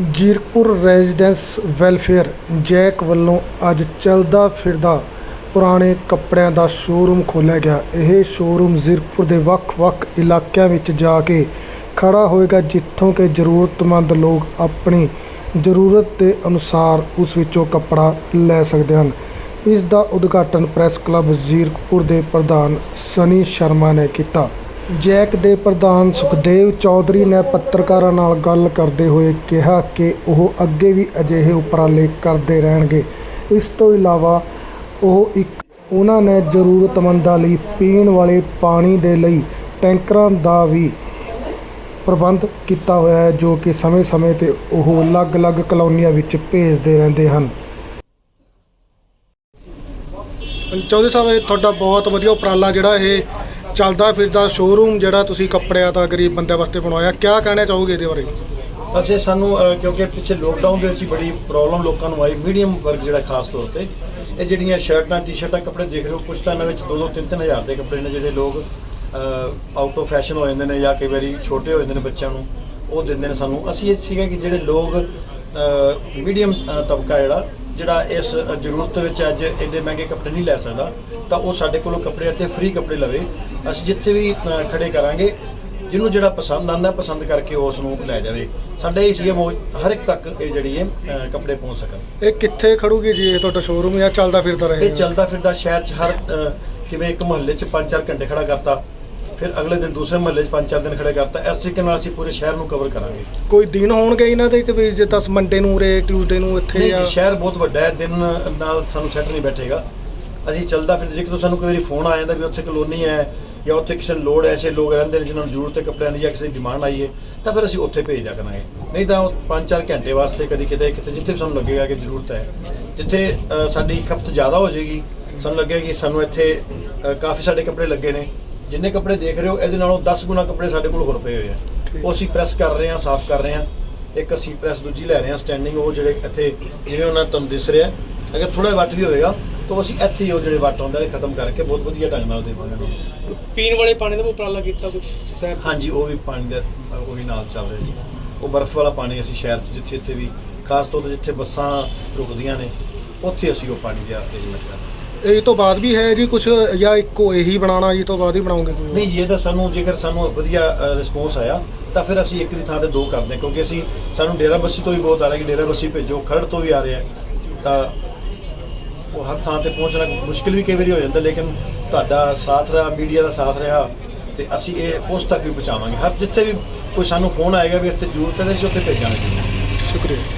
Zirakpur residence welfare Jack ਵੱਲੋਂ ਅੱਜ ਚਲਦਾ ਫਿਰਦਾ ਪੁਰਾਣੇ ਕੱਪੜਿਆਂ ਦਾ ਸ਼ੋਅਰੂਮ ਖੋਲ੍ਹਿਆ ਗਿਆ। ਇਹ ਸ਼ੋਅਰੂਮ ਜ਼ੀਰਕਪੁਰ ਦੇ ਵੱਖ-ਵੱਖ ਇਲਾਕਿਆਂ ਵਿੱਚ ਜਾ ਕੇ ਖੜਾ ਹੋਏਗਾ, ਜਿੱਥੋਂ ਕਿ ਜ਼ਰੂਰਤਮੰਦ ਲੋਕ ਆਪਣੀ ਜ਼ਰੂਰਤ ਦੇ ਅਨੁਸਾਰ ਉਸ ਵਿੱਚੋਂ ਕੱਪੜਾ ਲੈ ਸਕਦੇ ਹਨ। ਇਸ ਦਾ ਉਦਘਾਟਨ ਪ੍ਰੈਸ ਕਲੱਬ ਜ਼ੀਰਕਪੁਰ ਦੇ ਪ੍ਰਧਾਨ ਸਨੀ ਸ਼ਰਮਾ ਨੇ ਕੀਤਾ। ਜੈਕ ਦੇ ਪ੍ਰਧਾਨ ਸੁਖਦੇਵ ਚੌਧਰੀ ਨੇ ਪੱਤਰਕਾਰਾਂ ਨਾਲ ਗੱਲ ਕਰਦੇ ਹੋਏ ਕਿਹਾ ਕਿ ਉਹ ਅੱਗੇ ਵੀ ਅਜਿਹੇ ਉਪਰਾਲੇ ਕਰਦੇ ਰਹਿਣਗੇ। ਇਸ ਤੋਂ ਇਲਾਵਾ ਉਹ ਇੱਕ, ਉਹਨਾਂ ਨੇ ਜ਼ਰੂਰਤਮੰਦਾਂ ਲਈ ਪੀਣ ਵਾਲੇ ਪਾਣੀ ਦੇ ਲਈ ਟੈਂਕਰਾਂ ਦਾ ਵੀ ਪ੍ਰਬੰਧ ਕੀਤਾ ਹੋਇਆ ਹੈ, ਜੋ ਕਿ ਸਮੇਂ-ਸਮੇਂ ਤੇ ਉਹ ਅਲੱਗ-ਅਲੱਗ ਕਲੋਨੀਆਂ ਵਿੱਚ ਭੇਜਦੇ ਰਹਿੰਦੇ ਹਨ। ਚੌਧਰੀ ਸਾਹਿਬ, ਇਹ ਤੁਹਾਡਾ ਬਹੁਤ ਵਧੀਆ ਉਪਰਾਲਾ ਜਿਹੜਾ ਇਹ ਚੱਲਦਾ ਫਿਰਦਾ ਸ਼ੋਰੂਮ ਜਿਹੜਾ ਤੁਸੀਂ ਕੱਪੜਿਆਂ ਦਾ ਗਰੀਬ ਬੰਦਿਆਂ ਵਾਸਤੇ ਬਣਾਇਆ ਕਿਆ ਕਹਿਣਾ ਚਾਹੋਗੇ ਇਹਦੇ ਬਾਰੇ? ਅਸੀਂ ਸਾਨੂੰ ਅ, ਕਿਉਂਕਿ ਪਿੱਛੇ ਲੋਕਡਾਊਨ ਦੇ ਵਿੱਚ ਹੀ ਬੜੀ ਪ੍ਰੋਬਲਮ ਲੋਕਾਂ ਨੂੰ ਆਈ ਮੀਡੀਅਮ ਵਰਗ ਜਿਹੜਾ ਖਾਸ ਤੌਰ ਤੇ ਇਹ ਜਿਹੜੀਆਂ ਸ਼ਰਟਾਂ ਟੀ-ਸ਼ਰਟਾਂ ਕੱਪੜੇ ਦੇਖ ਰਹੇ ਹੋ ਕੁਝ ਤਾਂ ਇਹਨਾਂ ਵਿੱਚ 2-2 3-3 ਹਜ਼ਾਰ ਦੇ ਕੱਪੜੇ ਨੇ ਜਿਹੜੇ ਲੋਕ ਆਊਟ ਆਫ ਫੈਸ਼ਨ ਹੋ ਜਾਂਦੇ ਨੇ ਜਾਂ ਕਈ ਵਾਰੀ ਛੋਟੇ ਹੋ ਜਾਂਦੇ ਨੇ ਬੱਚਿਆਂ ਨੂੰ ਉਹ ਦਿੰਦੇ ਨੇ ਸਾਨੂੰ। ਅਸੀਂ ਇਹ ਸੀਗਾ ਕਿ ਜਿਹੜੇ ਲੋਕ ਮੀਡੀਅਮ ਤਬਕਾ ਜਿਹੜਾ ਜਿਹੜਾ ਇਸ ਜ਼ਰੂਰਤ ਵਿੱਚ ਅੱਜ ਐਡੇ ਮਹਿੰਗੇ ਕੱਪੜੇ ਨਹੀਂ ਲੈ ਸਕਦਾ ਤਾਂ ਉਹ ਸਾਡੇ ਕੋਲੋਂ ਕੱਪੜੇ ਇੱਥੇ ਫ੍ਰੀ ਕੱਪੜੇ ਲਵੇ। ਅਸੀਂ ਜਿੱਥੇ ਵੀ ਖੜੇ ਕਰਾਂਗੇ ਜਿਹਨੂੰ ਜਿਹੜਾ ਪਸੰਦ ਆਂਦਾ ਪਸੰਦ ਕਰਕੇ ਉਸ ਨੂੰ ਲੈ ਜਾਵੇ। ਸਾਡੇ ਇਹ ਸੀਗੇ ਹਰ ਇੱਕ ਤੱਕ ਇਹ ਜਿਹੜੀ ਹੈ ਕੱਪੜੇ ਪਹੁੰਚ ਸਕਣ। ਇਹ ਕਿੱਥੇ ਖੜੂਗੀ ਜੀ? ਇਹ ਤੁਹਾਡਾ ਸ਼ੋਰੂਮ ਜਾਂ ਚੱਲਦਾ ਫਿਰਦਾ ਇਹ ਰਹੇਗਾ ਚੱਲਦਾ ਫਿਰਦਾ ਸ਼ਹਿਰ 'ਚ ਹਰ ਕਿਵੇਂ ਇੱਕ ਮੁਹੱਲੇ 'ਚ 5-4 ਘੰਟੇ ਖੜਾ ਕਰਤਾ। ਫਿਰ ਅਗਲੇ ਦਿਨ ਦੂਸਰੇ ਮੁਹੱਲੇ 'ਚ 5-4 ਦਿਨ ਖੜੇ ਕਰਤਾ। ਇਸ ਤਰੀਕੇ ਨਾਲ ਅਸੀਂ ਪੂਰੇ ਸ਼ਹਿਰ ਨੂੰ ਕਵਰ ਕਰਾਂਗੇ। ਕੋਈ ਦਿਨ ਹੋਣਗੇ ਇਹਨਾਂ ਦੇ ਕਿ ਵੀ ਜੇ 10 ਮੰਡੇ ਨੂੰ ਰੇ ਟਿਊਜ਼ਡੇ ਨੂੰ ਇੱਥੇ ਨਹੀਂ ਜਾਂ ਜੀ, ਸ਼ਹਿਰ ਬਹੁਤ ਵੱਡਾ ਹੈ। ਦਿਨ ਨਾਲ ਸਾਨੂੰ ਸੈੱਟ ਨਹੀਂ ਬੈਠੇਗਾ। ਅਸੀਂ ਚੱਲਦਾ ਫਿਰ ਜੇ ਕਿਤੋਂ ਸਾਨੂੰ ਕੋਈ ਵਾਰੀ ਫੋਨ ਆ ਜਾਂਦਾ ਵੀ ਉੱਥੇ ਕਲੋਨੀ ਹੈ ਜਾਂ ਉੱਥੇ ਕਿਸੇ ਨੂੰ ਲੋੜ ਹੈ ਐਸੇ ਲੋਕ ਰਹਿੰਦੇ ਨੇ ਜਿਨ੍ਹਾਂ ਨੂੰ ਜ਼ਰੂਰਤ ਹੈ ਕੱਪੜਿਆਂ ਦੀ ਜਾਂ ਕਿਸੇ ਦੀ ਡਿਮਾਂਡ ਆਈ ਹੈ ਤਾਂ ਫਿਰ ਅਸੀਂ ਉੱਥੇ ਭੇਜ ਦਿਆ ਕਰਾਂਗੇ। ਨਹੀਂ ਤਾਂ ਉਹ 5-4 ਘੰਟੇ ਵਾਸਤੇ ਕਦੀ ਕਿਤੇ ਕਿਤੇ ਜਿੱਥੇ ਵੀ ਸਾਨੂੰ ਲੱਗੇਗਾ ਕਿ ਜ਼ਰੂਰਤ ਹੈ। ਜਿੱਥੇ ਅ, ਸਾਡੀ ਖਪਤ ਜ਼ਿਆਦਾ ਹੋ ਜਾਏਗੀ ਸਾਨੂੰ ਲੱਗੇਗਾ ਕਿ ਸਾਨੂੰ ਇੱਥੇ ਅ, ਕਾਫੀ ਸਾਡੇ ਕੱਪੜੇ ਲੱਗੇ ਨੇ। ਜਿੰਨੇ ਕੱਪੜੇ ਦੇਖ ਰਹੇ ਹੋ ਇਹਦੇ ਨਾਲੋਂ 10 ਗੁਣਾ ਕੱਪੜੇ ਸਾਡੇ ਕੋਲ ਹੋਰ ਪਏ ਹੋਏ ਆ। ਉਹ ਅਸੀਂ ਪ੍ਰੈਸ ਕਰ ਰਹੇ ਹਾਂ ਸਾਫ਼ ਕਰ ਰਹੇ ਹਾਂ। ਇੱਕ ਅਸੀਂ ਪ੍ਰੈਸ ਦੂਜੀ ਲੈ ਰਹੇ ਹਾਂ ਸਟੈਂਡਿੰਗ ਉਹ ਜਿਹੜੇ ਇੱਥੇ ਜਿਵੇਂ ਉਹਨਾਂ ਤੁਹਾਨੂੰ ਦਿਸ ਰਿਹਾ। ਅਗਰ ਥੋੜਾ ਵੱਟ ਵੀ ਹੋਏਗਾ ਤਾਂ ਅਸੀਂ ਇੱਥੇ ਹੀ ਉਹ ਜਿਹੜੇ ਵੱਟ ਹੁੰਦੇ ਨੇ ਖਤਮ ਕਰਕੇ ਬਹੁਤ ਵਧੀਆ ਢੰਗ ਨਾਲ ਦੇਵਾਂਗੇ ਉਹਨਾਂ ਨੂੰ। ਪੀਣ ਵਾਲੇ ਪਾਣੀ ਦਾ ਵੀ ਉਪਰਾਲਾ ਕੀਤਾ ਕੁਝ ਸ਼ਹਿਰ? ਹਾਂਜੀ ਉਹ ਵੀ ਪਾਣੀ ਦਾ ਉਹ ਵੀ ਨਾਲ ਚੱਲ ਰਿਹਾ ਜੀ। ਉਹ ਬਰਫ਼ ਵਾਲਾ ਪਾਣੀ ਅਸੀਂ ਸ਼ਹਿਰ 'ਚ ਜਿੱਥੇ ਇੱਥੇ ਵੀ ਖਾਸ ਤੌਰ ਤੇ ਜਿੱਥੇ ਬੱਸਾਂ ਰੁਕਦੀਆਂ ਨੇ ਉੱਥੇ ਅਸੀਂ ਉਹ ਪਾਣੀ ਦਾ ਅਰੇਂਜਮੈਂਟ ਕਰ ਰਹੇ ਹਾਂ। ਇਹ ਤੋਂ ਬਾਅਦ ਵੀ ਹੈ ਜੀ ਕੁਝ ਜਾਂ ਇੱਕੋ ਇਹੀ ਬਣਾਉਣਾ ਜੀ ਤੋਂ ਬਾਅਦ ਹੀ ਬਣਾਉਂਗੇ ਕੋਈ ਨਹੀਂ ਜੀ ਇਹ ਤਾਂ ਸਾਨੂੰ ਜੇਕਰ ਸਾਨੂੰ ਵਧੀਆ ਰਿਸਪੌਂਸ ਆਇਆ ਤਾਂ ਫਿਰ ਅਸੀਂ ਇੱਕ ਦੀ ਥਾਂ ਤੇ ਦੋ ਕਰਦੇ ਹਾਂ ਕਿਉਂਕਿ ਅਸੀਂ ਸਾਨੂੰ ਡੇਰਾ ਬੱਸੀ ਤੋਂ ਵੀ ਬਹੁਤ ਆ ਰਿਹਾ ਕਿ ਡੇਰਾ ਬੱਸੀ ਭੇਜੋ ਖਰੜ ਤੋਂ ਵੀ ਆ ਰਿਹਾ ਤਾਂ ਉਹ ਹਰ ਥਾਂ ਤੇ ਪਹੁੰਚਣਾ ਮੁਸ਼ਕਿਲ ਵੀ ਕਈ ਵਾਰੀ ਹੋ ਜਾਂਦਾ ਲੇਕਿਨ ਤੁਹਾਡਾ ਸਾਥ ਰਿਹਾ ਮੀਡੀਆ ਦਾ ਸਾਥ ਰਿਹਾ ਤੇ ਅਸੀਂ ਇਹ ਉਸ ਤੱਕ ਵੀ ਪਹੁੰਚਾਵਾਂਗੇ। ਹਰ ਜਿੱਥੇ ਵੀ ਕੋਈ ਸਾਨੂੰ ਫੋਨ ਆਏਗਾ ਵੀ ਇੱਥੇ ਜ਼ਰੂਰਤ ਹੈ ਤਾਂ ਅਸੀਂ ਉੱਥੇ ਭੇਜਾਂਗੇ ਸ਼ੁਕਰੀਆ।